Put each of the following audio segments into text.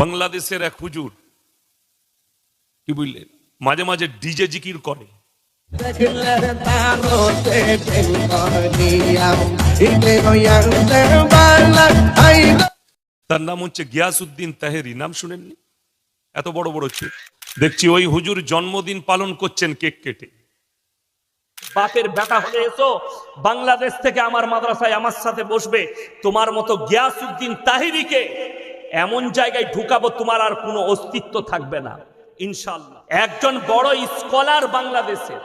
বাংলাদেশের এক হুজুর, কি বুঝলেন মাঝে মাঝে ডিজে জিকির করে। তার নাম হচ্ছে গিয়াসউদ্দিন তাহেরি। নাম শুনেননি? এত বড় বড় দেখছি ওই হুজুর জন্মদিন পালন করছেন কেক কেটে। বাপের বেটা হলে এসো, বাংলাদেশ থেকে আমার মাদ্রাসায় আমার সাথে বসবে। তোমার মতো গিয়াসউদ্দিন তাহিরিকে এমন জায়গায় ঢুকাবো, তোমার আর কোনো অস্তিত্ব থাকবে না। ইনশাল্লাহ একজন বড় স্কলার বাংলাদেশের,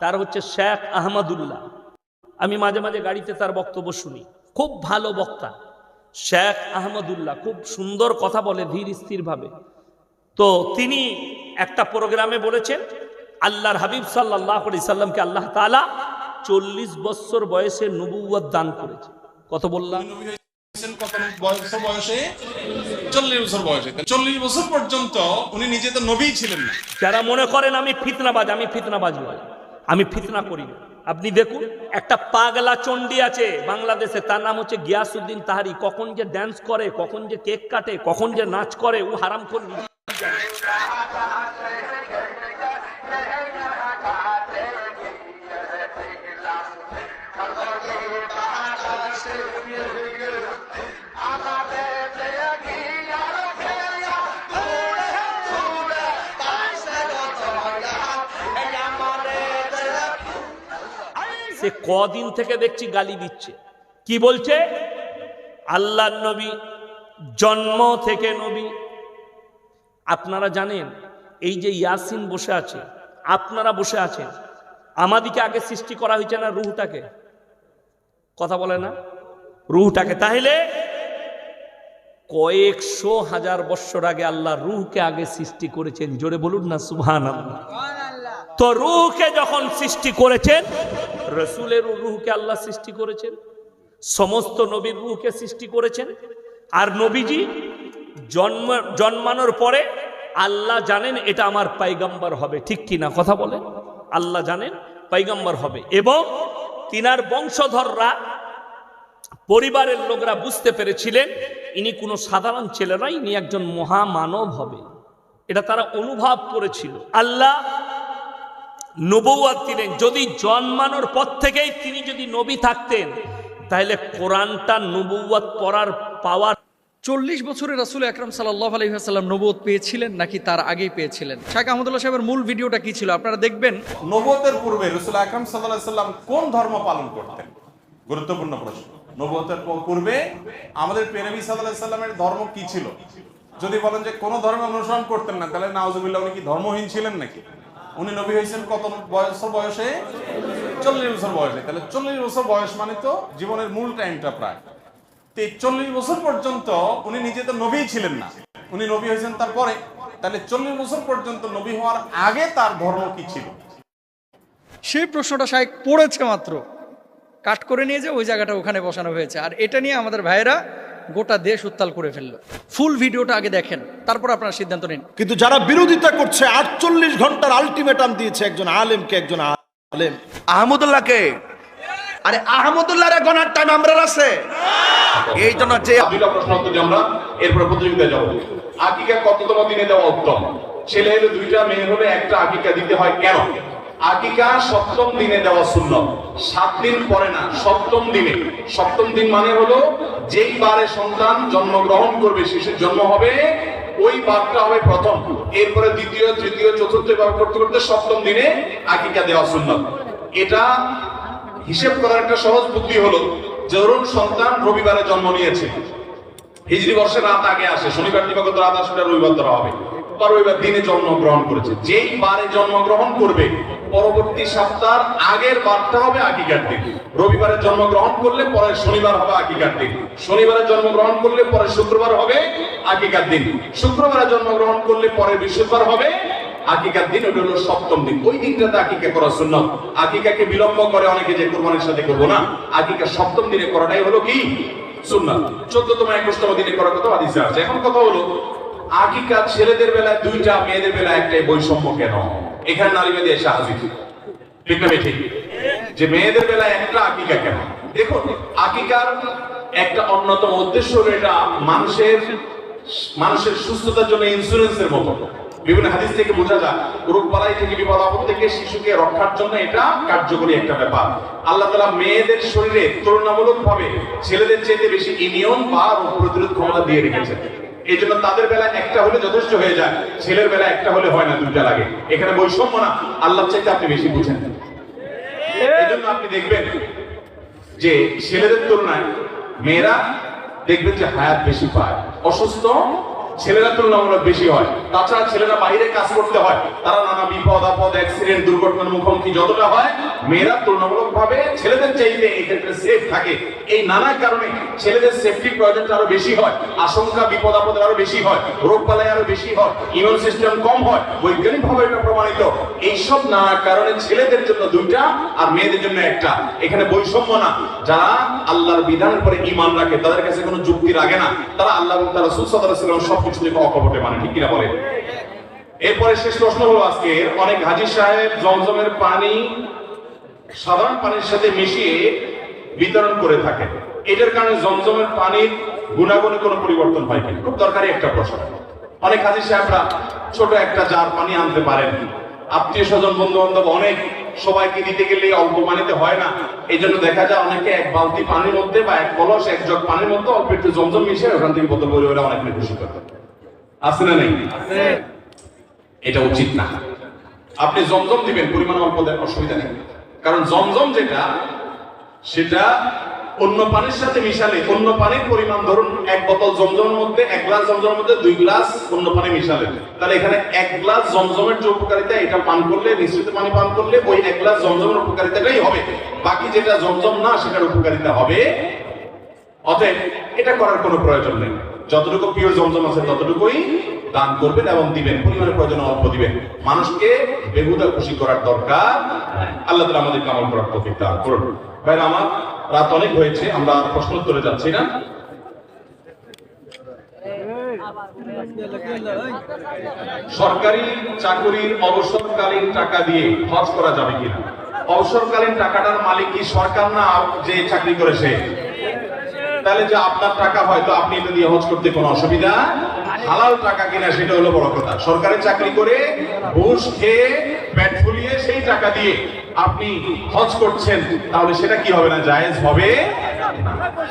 তার হচ্ছে শেখ আহমদুল্লাহ। আমি মাঝে মাঝে গাড়িতে তার বক্তব্য শুনি। খুব ভালো বক্তা। শেখ আহমদুল্লাহ খুব সুন্দর কথা বলে, ধীর স্থির ভাবে তো তিনি একটা প্রোগ্রামে বলেছেন আল্লাহর হাবিব সাল্লাহ সাল্লামকে আল্লাহ তালা চল্লিশ বছর বয়সে নবুয়াদ দান করেছে। কত বললাম? যারা মনে করেন আমি ফিতনাবাজ আমি ফিতনাবাজ নয় আমি ফিতনা করি না। আপনি দেখুন একটা পাগলা চণ্ডী আছে বাংলাদেশে তার নাম হচ্ছে গিয়াসউদ্দিন তাহারি। কখন যে ড্যান্স করে কখন যে কেক কাটে কখন যে নাচ করে ও হারাম করে কদিন থেকে দেখছি গালি দিচ্ছে। কি বলছে? আল্লাহ নবী, জন্ম থেকে নবী। আপনারা জানেন, এই যে ইয়াসিন বসে আছে, আপনারা বসে আছেন, আমাদিকে আগে সৃষ্টি করা হয়েছে না রুহটাকে? কথা বলে না? রুহটাকে। তাহলে কয়েকশো হাজার বৎসর আগে আল্লাহ রুহকে আগে সৃষ্টি করেছেন। জোরে বলুন না সুহান আল্লাহ তো রুহকে যখন সৃষ্টি করেছেন, রসুলের রুহকে আল্লাহ সৃষ্টি করেছেন, সমস্ত নবীর রুহকে সৃষ্টি করেছেন, আর নবীজি জন্ম, জন্মানোর পরে আল্লাহ জানেন এটা আমার পাইগাম্বার হবে, ঠিক কি না কথা বলে আল্লাহ জানেন পাইগাম্বার হবে। এবং তিনার বংশধররা, পরিবারের লোকরা বুঝতে পেরেছিলেন, ইনি কোনো সাধারণ ছেলে নয়, ইনি একজন মহামানব হবে। এটা তারা অনুভব করেছিল। আল্লাহ নবৌয়াত দিলেন। যদি জন্মানোর পর থেকেই তিনি যদি নবী থাকতেন তাহলে কোরআনটা নবৌয়াত পড়ার পাওয়ার চল্লিশ বছরে রাসুল আকরাম সাল্লাহ আলহিহাসাল্লাম নবুয়ত পেয়েছিলেন নাকি তার আগেই পেয়েছিলেন? শাহ আহমদুল্লাহ সাহেবের মূল ভিডিওটা কি ছিল? আপনারা দেখবেন নবতের পূর্বে রসুল আকরাম সাল্লাহ সাল্লাম কোন ধর্ম পালন করতেন? গুরুত্বপূর্ণ প্রশ্ন। নবতের পূর্বে আমাদের পেনবী সাল্লাহ সাল্লামের ধর্ম কি ছিল? যদি বলেন যে কোন ধর্ম অনুসরণ করতেন না তাহলে নাওজুবিল্লাহ উনি কি ধর্মহীন ছিলেন নাকি? উনি নবী হয়েছেন কত বছর বয়সে? চল্লিশ বছর বয়সে। তাহলে চল্লিশ বছর বয়স মানে তো জীবনের মূল টাইমটা প্রায়। তো এই চল্লিশ বছর পর্যন্ত উনি নিজে তো নবী ছিলেন না। উনি নবী হয়েছেন তারপরে। তাহলে চল্লিশ বছর পর্যন্ত নবী হওয়ার আগে তার ধর্ম কি ছিল? সেই প্রশ্নটা শাহেক পড়েছে মাত্র। কাট করে নিয়ে যে ওই জায়গাটা ওখানে বসানো হয়েছে। আর এটা নিয়ে আমাদের ভাইয়েরা গোটা দেশ উত্তাল করে ফেলল। ফুল ভিডিওটা আগে দেখেন তারপর আপনারা সিদ্ধান্ত নিন। কিন্তু যারা বিরোধিতা করছে আটচল্লিশ ঘণ্টার আলটিমেটাম দিয়েছে একজন আলেমকে একজন আলেম। আহমদুল্লাহকে। আরে আহমদুল্লাহর গনার টাইম আমরা আছে। এই জন্য যে দুইটা প্রশ্ন উত্তর আমরা এরপরে প্রতিযোগিতায় যাব। আকিকা কততম দিনে দেওয়া উত্তম? ছেলে হলে দুইটা মেয়ে হলে একটা আকিকা দিতে হয় কেন? আকিকা সপ্তম দিনে দেওয়া শূন্য সাত দিন পরে না, সপ্তম দিনে। সপ্তম দিন মানে হলো, যেই বারে সন্তান জন্মগ্রহণ করবে শিশুর জন্ম হবে, ওই বারটা হবে প্রথম। এরপরে দ্বিতীয়, তৃতীয়, চতুর্থ বার করতে করতে সপ্তম দিনে আকিকা দেওয়া শূন্য এটা হিসেব করার একটা সহজ বুদ্ধি হলো যে ধরুন সন্তান রবিবারে জন্ম নিয়েছে, হিজরি বর্ষের রাত আগে আসে, শনিবার, দিবাগত রাত আসলে রবিবার ধরা হবে। রবিবার দিনে জন্মগ্রহণ করেছে। যেই বারে জন্মগ্রহণ করবে পরবর্তী সপ্তাহ আগের বারটা হবে আকিকার দিন। রবিবারে জন্মগ্রহণ করলে পরে শনিবার হবে আকিকার দিন। শনিবারে জন্মগ্রহণ করলে পরে শুক্রবার হবে আকিকার দিন। শুক্রবারে জন্মগ্রহণ করলে পরে বৃহস্পতিবার হবে আকিকার দিন। ওটা হলো সপ্তম দিন। ওই দিনটাতে আকিকা করা সুন্নত। আকিকাকে বিলম্ব করে অনেকে যে কোরবানির সাথে করব না। আকিকা সপ্তম দিনে করাটাই হলো কি? সুন্নাত। চোদ্দতম, একুশতম দিনে করার কথা হাদিসে আছে। এখন কথা হলো, আকিকা ছেলেদের বেলায় দুইটা, মেয়েদের বেলায় একটাই বৈষম্য কেন? এখানে নারী মেয়েদের এসে হাজির ঠিক না ঠিক যে মেয়েদের বেলায় একটা আকিকা কেন? দেখুন, আকিকার একটা অন্যতম উদ্দেশ্য হলো এটা মানুষের মানুষের সুস্থতার জন্য ইন্স্যুরেন্সের মতো। বিভিন্ন হাদিস থেকে বোঝা যায় রোগ বালাই থেকে বিপদ আপদ থেকে শিশুকে রক্ষার জন্য এটা কার্যকরী একটা ব্যাপার। আল্লাহ তালা মেয়েদের শরীরে তুলনামূলক ভাবে ছেলেদের চাইতে বেশি ইমিউন বা রোগ প্রতিরোধ ক্ষমতা দিয়ে রেখেছে এই জন্য তাদের বেলা একটা হলে যথেষ্ট হয়ে যায়, ছেলের বেলা একটা হলে হয় না, দুইটা লাগে। এখানে বৈষম্য না আল্লাহ চাইতে আপনি বেশি বুঝেন। এই জন্য আপনি দেখবেন যে ছেলেদের তুলনায় মেয়েরা দেখবেন যে হায়াত বেশি পায়। অসুস্থ ছেলেরা তুলনামূলক বেশি হয়। তাছাড়া ছেলেরা বাইরে কাজ করতে হয়। তারা নানা বিপদ, আপদ অ্যাক্সিডেন্ট দুর্ঘটনার মুখোমুখি যতটা হয়, মেয়েরা তুলনামূলক ভাবে ছেলেদের চাইতে এই ক্ষেত্রে সেফ থাকে। এই নানা কারণে ছেলেদের সেফটির প্রয়োজনটা আরও বেশি হয়। আশঙ্কা, বিপদ আপদের আরও বেশি হয়। রোগ বালাই আরও বেশি হয়। ইমিউন সিস্টেম কম হয়। বৈজ্ঞানিক ভাবে এটা প্রমাণিত। এইসব নানা কারণে ছেলেদের জন্য দুইটা আর মেয়েদের জন্য একটা। এখানে বৈষম্য না। যারা আল্লাহর বিধানের পরে ইমান রাখে, তাদের কাছে কোনো যুক্তি লাগে না। তারা আল্লাহ তারা সুসাদাম সবকিছু থেকে অকপটে মানে ঠিক কিনা বলে এরপরে শেষ প্রশ্ন হলো আজকে, অনেক হাজির সাহেব জমজমের পানি, সাধারণ পানির সাথে মিশিয়ে বিতরণ করে থাকে এটার কারণে জমজমের পানির গুণাগুণে কোনো পরিবর্তন হয় কিনা? খুব দরকারি একটা প্রশ্ন। অনেক হাজি সাহেবরা ছোট একটা জার পানি আনতে পারেন আত্মীয় স্বজন বন্ধু বান্ধব অনেক সবাইকে দিতে গেলে অল্প পানিতে হয় না। এই জন্য দেখা যায় অনেকে এক বালতি পানির মধ্যে বা এক কলস, এক জগ পানির মধ্যে অল্প একটু জমজম মিশিয়ে ওখান থেকে বোতল করে ওরা অনেক খুশি করে আছে না নেই? এটা উচিত না। আপনি জমজম দিবেন পরিমাণ অল্প দেন অসুবিধা নেই। কারণ জমজম যেটা সেটা অন্য পানির সাথে মিশালে অন্য পানির পরিমাণ ধরুন এক বোতল জমজমের মধ্যে এক গ্লাস জমজমের মধ্যে দুই গ্লাস অন্য পানি মিশালে তাহলে এখানে এক গ্লাস জমজমের যে উপকারিতা এটা পান করলে মিশ্রিত পানি পান করলে ওই এক গ্লাস জমজমের উপকারিতাটাই হবে। বাকি যেটা জমজম না সেটার উপকারিতা হবে। অতএব এটা করার কোনো প্রয়োজন নেই। যতটুকু পিওর জমজম আছে ততটুকুই দান করবেন এবং দিবেন। পরিমাণের প্রয়োজন অল্প দিবেন। মানুষকে বেহুদা খুশি করার দরকার আল্লাহ তালা আমাদেরকে আমল করার তৌফিক দান করুন। ভাই আমার রাত অনেক হয়েছে, আমরা প্রশ্ন উত্তরে যাচ্ছি না। সরকারি চাকরির অবসরকালীন টাকা দিয়ে হজ করা যাবে কিনা? অবসরকালীন টাকাটার মালিক কি সরকার না যে চাকরি করেছে? তাহলে যে আপনার টাকা হয়তো আপনি এটা দিয়ে হজ করতে কোনো অসুবিধা হালাল টাকা কিনা সেটা হলো বড় কথা। সরকারি চাকরি করে ঘুষ খেয়ে পেট ফুলিয়ে সেই টাকা দিয়ে আপনি হজ করছেন, তাহলে সেটা কি হবে না? জায়েজ হবে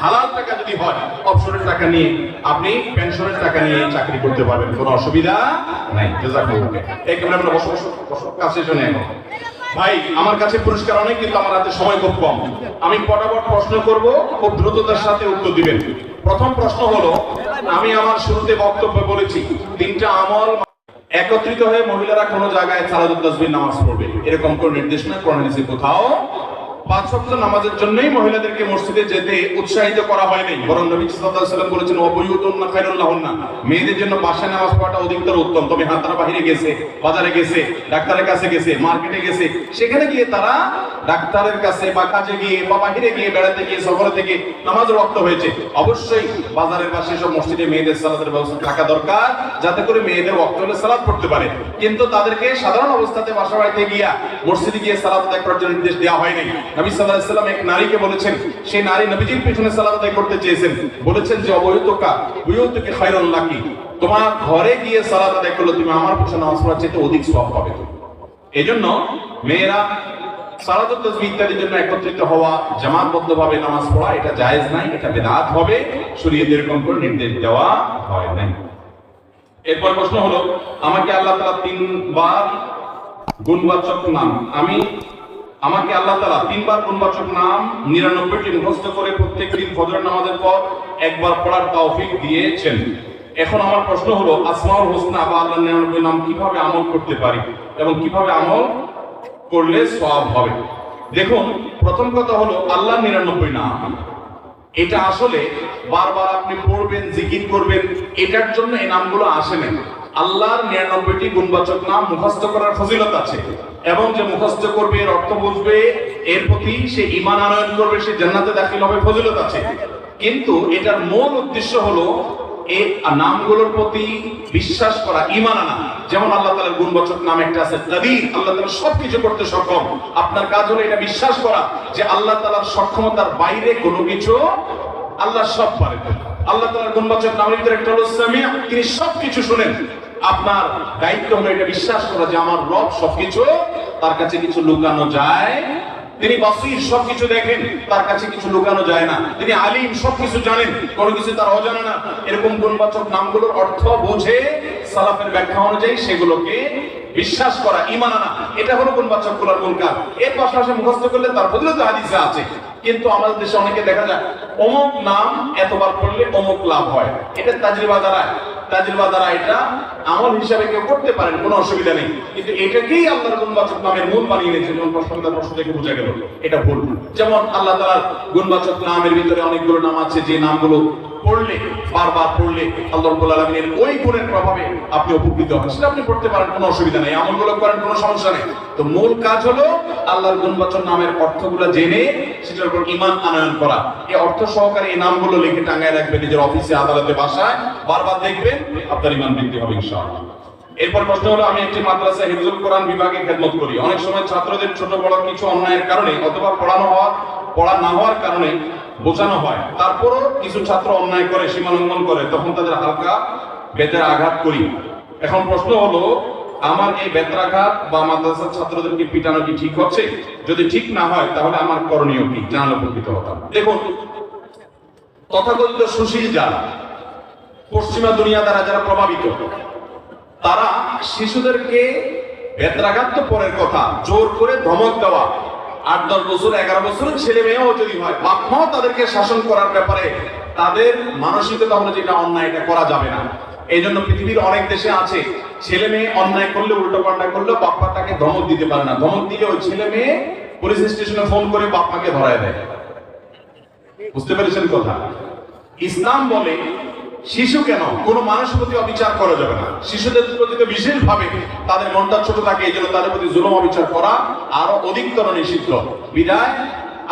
হালাল টাকা যদি হয়, অবসরের টাকা নিয়ে আপনি পেনশনের টাকা নিয়ে চাকরি করতে পারবেন, কোনো অসুবিধা নাই। জাযাকুমুল্লাহ এই কেমন আমরা বসে বসে বসে। কাছে শুনে এখন ভাই, আমার কাছে পুরস্কার অনেক, কিন্তু আমার হাতে সময় খুব কম। আমি পটাপট প্রশ্ন করব, খুব দ্রুততার সাথে উত্তর দিবেন। প্রথম প্রশ্ন হলো, আমি আমার শুরুতে বক্তব্য বলেছি, তিনটা আমল একত্রিত হয়ে মহিলারা কোনো জায়গায় সালাদুল নামাজ পড়বে। এরকম কোনো নির্দেশনা কোরআন কোথাও। পাঁচ সপ্তাহ নামাজের জন্যই মহিলাদেরকে মসজিদে যেতে উৎসাহিত করা হয়নি। বরং নবী বলেছেন অবয়ুতুন্না খায়রুল্লাহুন্না। মেয়েদের জন্য বাসায় নামাজ পড়াটা অধিকতর উত্তম। তবে হ্যাঁ তারা বাইরে গেছে, বাজারে গেছে, ডাক্তারের কাছে গেছে, মার্কেটে গেছে। সেখানে গিয়ে তারা ডাক্তারের কাছে বা কাজে গিয়ে বা বাইরে গিয়ে বেড়াতে গিয়ে সফরে থেকে নামাজ রক্ত হয়েছে। অবশ্যই বাজারের পাশে সব মসজিদে মেয়েদের সালাতের ব্যবস্থা থাকা দরকার, যাতে করে মেয়েদের ওয়াক্ত হলে সালাত পড়তে পারে। কিন্তু তাদেরকে সাধারণ অবস্থাতে বাসা বাড়িতে গিয়া মসজিদে গিয়ে সালাত আদায় করার জন্য নির্দেশ দেওয়া হয়নি। নবী আলাইহি সাল্লাম এক নারীকে বলেছেন সেই নারী নবীজির পিছনে সালাত আদায় করতে চেয়েছেন। বলেছেন যে অবহিতকা বুয়ুতুকে খায়রুল লাকি তোমার ঘরে গিয়ে সালাত আদায় করলে তুমি আমার পিছনে নামাজ পড়ার চাইতে অধিক সওয়াব পাবে এই জন্য মেয়েরা সালাতুল তাসবিহ ইত্যাদির জন্য একত্রিত হওয়া, জামাতবদ্ধভাবে নামাজ পড়া, এটা জায়েজ নাই, এটা বেদাত হবে। শরীয়ত এরকম করে নির্দেশ দেওয়া হয় নাই। এরপর প্রশ্ন হলো, আমাকে আল্লাহ তাআলা তিনবার গুণবাচক নাম। আমি, আমাকে আল্লাহ তাআলা তিনবার গুণবাচক নাম, নিরানব্বইটি মুখস্থ করে প্রত্যেক দিন ফজর নামাজের পর একবার পড়ার তৌফিক দিয়েছেন। এখন আমার প্রশ্ন হলো, আসমাউল হোসনা বা আল্লাহর নিরানব্বই নাম কীভাবে আমল করতে পারি এবং কীভাবে আমল করলে সওয়াব হবে? দেখুন, প্রথম কথা হলো আল্লাহ নিরানব্বই নাম। এটা আসলে বারবার আপনি পড়বেন, জিকির করবেন, এটার জন্য এই নামগুলো আসে না আল্লাহর নিরানব্বইটি গুণবাচক নাম মুখস্থ করার ফজিলত আছে। এবং যে মুখস্থ করবে, এর অর্থ বুঝবে, এর প্রতি সে ইমান আনয়ন করবে, সে জান্নাতে দাখিল হবে, ফজিলত আছে। কিন্তু এটার মূল উদ্দেশ্য হলো এই নামগুলোর প্রতি বিশ্বাস করা ইমান আনা। যেমন আল্লাহ তাআলার গুণবাচক নাম একটা আছে কাদির আল্লাহ তাআলা সবকিছু করতে সক্ষম। আপনার কাজ হলো এটা বিশ্বাস করা যে আল্লাহ তাআলার সক্ষমতার বাইরে কোনো কিছু আল্লাহ সব পারেন আল্লাহ গুণবাচক নামের একটা হলো সামিয়া। তিনি সবকিছু শুনেন। আপনার দায়িত্ব হলো এটা বিশ্বাস করা যে আমার রব সবকিছু, তার কাছে কিছু লুকানো যায়। তিনি বাসির সবকিছু দেখেন, তার কাছে কিছু লুকানো যায় না। তিনি আলিম, সবকিছু জানেন, কোনো কিছু তার অজানা না। এরকম গুণবাচক নামগুলোর অর্থ বুঝে, সালাফের ব্যাখ্যা অনুযায়ী সেগুলোকে বিশ্বাস করা ইমান আনা। এটা হলো গুণবাচকগুলার কাজ এর পাশাপাশি মুখস্থ করলে তার তো হাদিসে আছে। কিন্তু আমাদের দেশে অনেকে দেখা যায়, অমুক নাম এতবার পড়লে অমুক লাভ হয়। এটা তাজরিবা দ্বারা তাজরিবা দ্বারা এটা আমল হিসাবে কেউ করতে পারেন, কোনো অসুবিধা নেই। কিন্তু এটাকেই আল্লাহর গুণবাচক নামের মূল বানিয়ে নিয়েছে যেমন প্রশ্ন থেকে বোঝা গেল, এটা ভুল। যেমন আল্লাহ তাআলার গুণবাচক নামের ভিতরে অনেকগুলো নাম আছে, যে নামগুলো পড়লে, বারবার পড়লে আল্লাহ রাব্বুল আলামিনের ওই গুণের প্রভাবে আপনি উপকৃত হন সেটা আপনি পড়তে পারেন, কোনো অসুবিধা নেই। আমলগুলো করেন, কোনো সমস্যা নেই। তো মূল কাজ হলো আল্লাহর গুণবাচক নামের অর্থগুলো জেনে সেটার উপর ঈমান আনয়ন করা। এই অর্থ সহকারে এই নামগুলো লিখে টাঙায় রাখবেন নিজের অফিসে, আদালতে, বাসায়। বারবার দেখবেন আপনার ঈমান বৃদ্ধি হবে, ইনশাআল্লাহ। এরপর প্রশ্ন হলো, আমি একটি মাদ্রাসা হিফজুল কোরআন বিভাগে খেদমত করি। অনেক সময় ছাত্রদের, ছোট বড় কিছু অন্যায়ের কারণে অথবা পড়ানো হওয়া, পড়া না হওয়ার কারণে বোঝানো হয়। তারপরও কিছু ছাত্র অন্যায় করে, সীমা লঙ্ঘন করে, তখন তাদের হালকা বেতের আঘাত করি। এখন প্রশ্ন হলো, আমার এই বেত্রাঘাত বা মাদ্রাসার ছাত্রদেরকে পিটানো কি ঠিক হচ্ছে? যদি ঠিক না হয়, তাহলে আমার করণীয় কি? জানালে উপকৃত হতাম। দেখুন, তথাকথিত সুশীল যারা, পশ্চিমা দুনিয়া দ্বারা যারা প্রভাবিত, তারা শিশুদেরকে বেত্রাঘাত তো পরের কথা, জোর করে ধমক দেওয়া আট, দশ বছর, এগারো বছরের ছেলে মেয়েও যদি হয় বাপ মাও তাদেরকে শাসন করার ব্যাপারে তাদের মানসিকতা হলো যেটা অন্যায়, এটা করা যাবে না। এই জন্য পৃথিবীর অনেক দেশে আছে, ছেলে মেয়ে অন্যায় করলে উল্টো পাল্টা করলে বাপ্পা তাকে ধমক দিতে পারে না। ধমক দিলে ওই ছেলে মেয়ে পুলিশ স্টেশনে ফোন করে বাপ্পাকে ধরায় দেয়। বুঝতে পেরেছেন কথা? ইসলাম বলে শিশু কেন? কোন মানুষের প্রতি অবিচার করা যাবে না। শিশুদের প্রতি তো বিশেষভাবে তাদের মনটা ছোট থাকে এই জন্য তাদের প্রতি জুলুম, অবিচার করা আরও অধিকতর নিষিদ্ধ। বিদায়,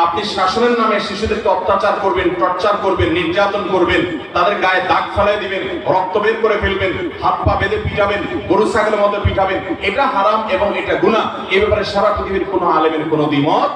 আপনি শাসনের নামে শিশুদেরকে অত্যাচার করবেন, টর্চার করবেন, নির্যাতন করবেন, তাদের গায়ে দাগ ফেলাই দিবেন, রক্ত বের করে ফেলবেন, হাত পা বেঁধে পিটাবেন গরু ছাগলের মতো পিটাবেন, এটা হারাম এবং এটা গুনাহ। এ ব্যাপারে সারা পৃথিবীর কোনো আলেমের কোনো দ্বিমত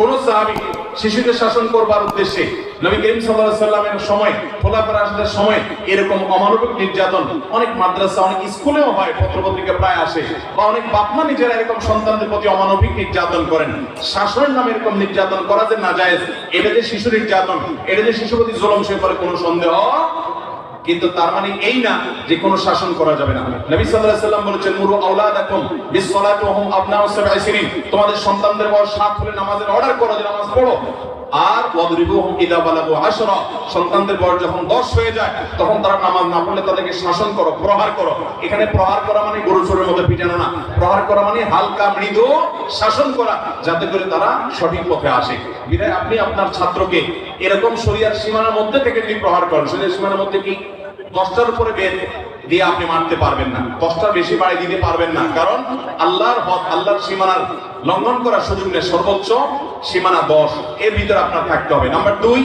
কোন সাহাবী শিশুদের শাসন করবার উদ্দেশ্যে নবী করিম সাল্লাল্লাহু আলাইহি সাল্লামের সময় খোলাফা রাশিদের সময় এরকম অমানবিক নির্যাতন অনেক মাদ্রাসা, অনেক স্কুলেও হয়, পত্রপত্রিকা প্রায় আসে, বা অনেক বাপমা নিজেরা এরকম সন্তানদের প্রতি অমানবিক নির্যাতন করেন। শাসনের নামে এরকম নির্যাতন করা যে নাজায়েজ, এটা যে শিশু নির্যাতন, এটা যে শিশু প্রতি জুলুম, সে করে কোনো সন্দেহ কিন্তু তার মানে এই না যে কোনো শাসন করা যাবে না। নবী সাল্লাল্লাহু আলাইহি সাল্লাম বলেছেন মুরু আওলাদাকুম বিসসালাতি ওয়া আবনাউ তোমাদের সন্তানদের বয়স 7 হলে নামাজের অর্ডার করো, যে নামাজ পড়ো। আর ওয়াদরিবুহুম ইদা বালাগু আশরা। সন্তানদের বয়স যখন 10 হয়ে যায়, তখন তারা নামাজ না পড়লে তাদেরকে শাসন করো, প্রহার করো। এখানে প্রহার করা মানে গরু চোরের মধ্যে পিটানো না। প্রহার করা মানে হালকা মৃদু শাসন করা, যাতে করে তারা সঠিক পথে আসে। বিধায় আপনি আপনার ছাত্রকে এরকম শরিয়ার সীমানার মধ্যে থেকে যদি প্রহার করেন, শরিয়ার সীমানার মধ্যে কি? দশটার উপরে বেদ দিয়ে আপনি মারতে পারবেন না। দশটার বেশি বাড়ি দিতে পারবেন না। কারণ আল্লাহর হক আল্লাহর সীমানার লঙ্ঘন করার সুযোগ নেই। সর্বোচ্চ সীমানা দশ। এর ভিতরে আপনার থাকতে হবে। নাম্বার দুই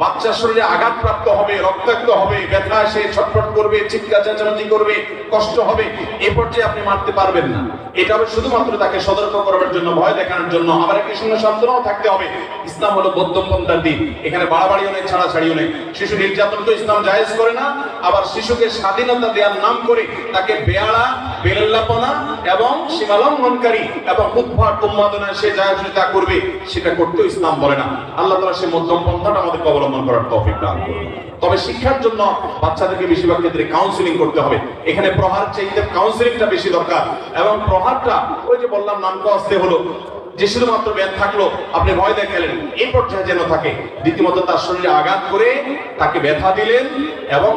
বাচ্চার শরীরে আঘাতপ্রাপ্ত হবে, রক্তাক্ত হবে, ব্যথা সে ছটফট করবে, চিৎকার চেঁচামেচি করবে, কষ্ট হবে, এ পর্যায়ে আপনি মারতে পারবেন না। এটা হবে শুধুমাত্র তাকে সতর্ক করার জন্য, ভয় দেখানোর জন্য। আবার একই সঙ্গে সান্ত্বনাও থাকতে হবে। ইসলাম হলো বৌদ্ধপন্থার দিন। এখানে বাড়াবাড়িও নেই, ছাড়াছাড়িও নেই। শিশু নির্যাতন তো ইসলাম জায়েজ করে না। আবার শিশুকে স্বাধীনতা দেওয়ার নাম করে তাকে বেয়াড়া বেলল্লাপনা এবং সীমালঙ্ঘনকারী এবং উদ্ভাট উন্মাদনায় সে যা খুশি তা করবে, সেটা করতেও ইসলাম বলে না। আল্লাহ তাআলা সে মধ্যম পন্থাটা আমাদেরকে অবলম্বন করার তৌফিক দান করুন। তবে শিক্ষার জন্য বাচ্চাদেরকে বেশিরভাগ ক্ষেত্রে কাউন্সিলিং করতে হবে। এখানে প্রহার চাইতে কাউন্সিলিংটা বেশি দরকার। এবং প্রহারটা, ওই যে বললাম নাম আসতে হলো। যে শুধুমাত্র ব্যাগ থাকল, আপনি ভয় দেখালেন, এই পর্যায়ে যেন থাকে। রীতিমতো তার শরীরে আঘাত করে তাকে ব্যথা দিলেন এবং